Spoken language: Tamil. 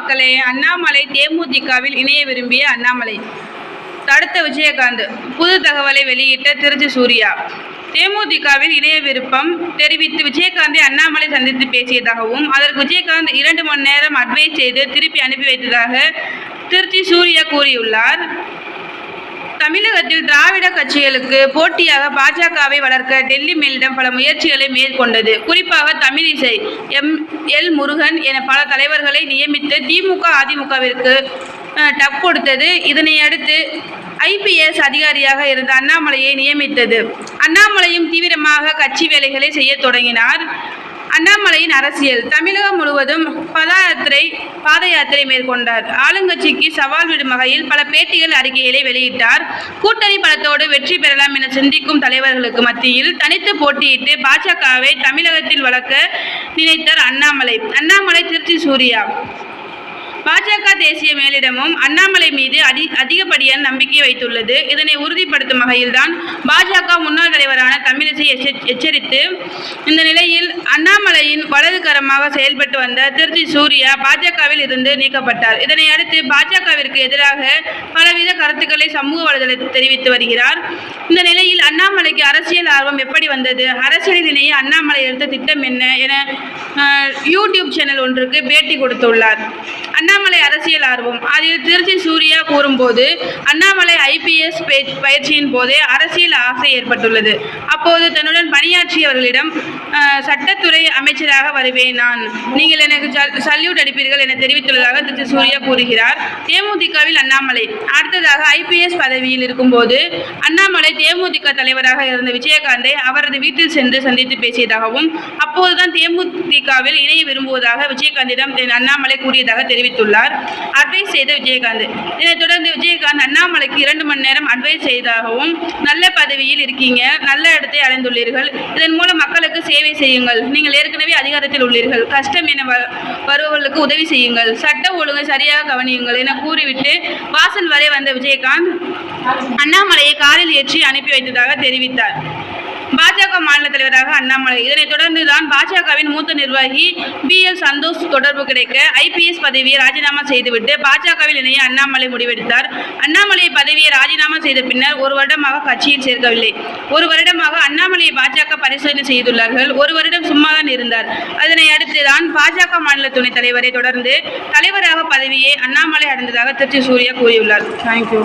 மக்களே அண்ணாமலை தேமுதிகவில் இணைய விரும்பிய அண்ணாமலை. தடுத்த விஜயகாந்த் புது தகவலை வெளியிட்ட திருச்சி சூர்யா. தேமுதிகவில் இணைய விருப்பம் தெரிவித்து விஜயகாந்தை அண்ணாமலை சந்தித்து பேசியதாகவும் அதற்கு விஜயகாந்த் இரண்டு மணி நேரம் அட்வைஸ் செய்து திருப்பி அனுப்பி வைத்ததாக திருச்சி சூர்யா கூறியுள்ளார். தமிழகத்தில் திராவிட கட்சிகளுக்கு போட்டியாக பாஜகவை வளர்க்க டெல்லி மேலிடம் பல முயற்சிகளை மேற்கொண்டது. குறிப்பாக தமிழிசை எம் எல் முருகன் என பல தலைவர்களை நியமித்து திமுக அதிமுகவிற்கு டப் கொடுத்தது. இதனை அடுத்து ஐபிஎஸ் அதிகாரியாக இருந்த அண்ணாமலையை நியமித்தது. அண்ணாமலையும் தீவிரமாக கட்சி வேலைகளை செய்யத் தொடங்கினார். அண்ணாமலையின் அரசியல். தமிழகம் முழுவதும் பதயாத்திரை பாத யாத்திரை மேற்கொண்டார். ஆளுங்கட்சிக்கு சவால் விடும் வகையில் பல பேட்டிகள் அறிக்கைகளை வெளியிட்டார். கூட்டணி பலத்தோடு வெற்றி பெறலாம் என சிந்திக்கும் தலைவர்களுக்கு மத்தியில் தனித்து போட்டியிட்டு பாஜகவை தமிழகத்தில் வளர்க்க நினைத்தார் அண்ணாமலை. அண்ணாமலை திருச்சி சூர்யா. பாஜக தேசிய மேலிடமும் அண்ணாமலை மீது அதி அதிகப்படியான நம்பிக்கை வைத்துள்ளது. இதனை உறுதிப்படுத்தும் வகையில்தான் பாஜக முன்னாள் தலைவரான தமிழிசை எச்ச- எச்சரித்து இந்த நிலையில் அண்ணாமலையின் வலதுகரமாக செயல்பட்டு வந்த திருச்சி சூர்யா பாஜகவில் இருந்து நீக்கப்பட்டார். இதனை அடுத்து பாஜகவிற்கு எதிராக பலவித கருத்துக்களை சமூக வலைதளத்தில் தெரிவித்து வருகிறார். இந்த நிலையில் அண்ணாமலைக்கு அரசியல் ஆர்வம் எப்படி வந்தது? அரசியலில் இணைய அண்ணாமலை எடுத்த திட்டம் என்ன? என யூடியூப் சேனல் ஒன்றுக்கு பேட்டி கொடுத்துள்ளார். அண்ணாமலை அரசியல் ஆர்வம். அதில் திருச்சி சூர்யா கூறும்போது அண்ணாமலை ஐபிஎஸ் பயிற்சியின் போதே அரசியல் ஆசை ஏற்பட்டுள்ளது. அப்போது தன்னுடன் பணியாற்றியவர்களிடம் சட்டத்துறை அமைச்சராக வருவேன் நான். நீங்கள் எனக்கு சல்யூட் அடிப்பீர்கள் என தெரிவித்துள்ளதாக திருச்சி சூர்யா கூறுகிறார். தேமுதிகவில் அண்ணாமலை. அடுத்ததாக ஐபிஎஸ் பதவியில் இருக்கும்போது அண்ணாமலை தேமுதிக தலைவராக இருந்த விஜயகாந்தை அவரது வீட்டில் சென்று சந்தித்து பேசியதாகவும் அப்போதுதான் தேமுதிகவில் இணைய விரும்புவதாக விஜயகாந்திடம் அண்ணாமலை கூறியதாக தெரிவித்துள்ளார் அட்வைஸ் செய்த விஜயகாந்த். இதனைத் தொடர்ந்து விஜயகாந்த் அண்ணாமலைக்கு இரண்டு மணி நேரம் அட்வைஸ் செய்ததாகவும் நல்ல பதவியில் இருக்கீங்க நல்ல இடத்தை அடைந்துள்ளீர்கள். இதன் மூலம் மக்களுக்கு சேவை செய்யுங்கள். நீங்கள் ஏற்கனவே அதிகாரத்தில் உள்ளீர்கள். கஷ்டம் என வருபவர்களுக்கு உதவி செய்யுங்கள். சட்ட ஒழுங்கை சரியாக கவனியுங்கள் என கூறிவிட்டு வாசல் வரை வந்த விஜயகாந்த் அண்ணாமலையை காரில் ஏற்றி அனுப்பி வைத்ததாக தெரிவித்தார். மாநில தலைவராக அண்ணாமலை. இதனைத் தொடர்ந்து தான் பாஜகவின் மூத்த நிர்வாகி பி எல் சந்தோஷ் தொடர்பு கிடைக்க ஐபிஎஸ் பதவியை ராஜினாமா செய்துவிட்டு பாஜகவில் இணைய அண்ணாமலை முடிவெடுத்தார். அண்ணாமலை பதவியை ராஜினாமா செய்த பின்னர் ஒரு வருடமாக கட்சியில் சேர்க்கவில்லை. ஒரு வருடமாக அண்ணாமலையை பாஜக பரிசோதனை செய்துள்ளார்கள். ஒரு வருடம் சும்மாதான் இருந்தார். அதனை அடுத்து தான் பாஜக மாநில துணைத் தலைவரை தொடர்ந்து தலைவராக பதவியை அண்ணாமலை அடைந்ததாக திருச்சி சூர்யா கூறியுள்ளார். தேங்க்யூ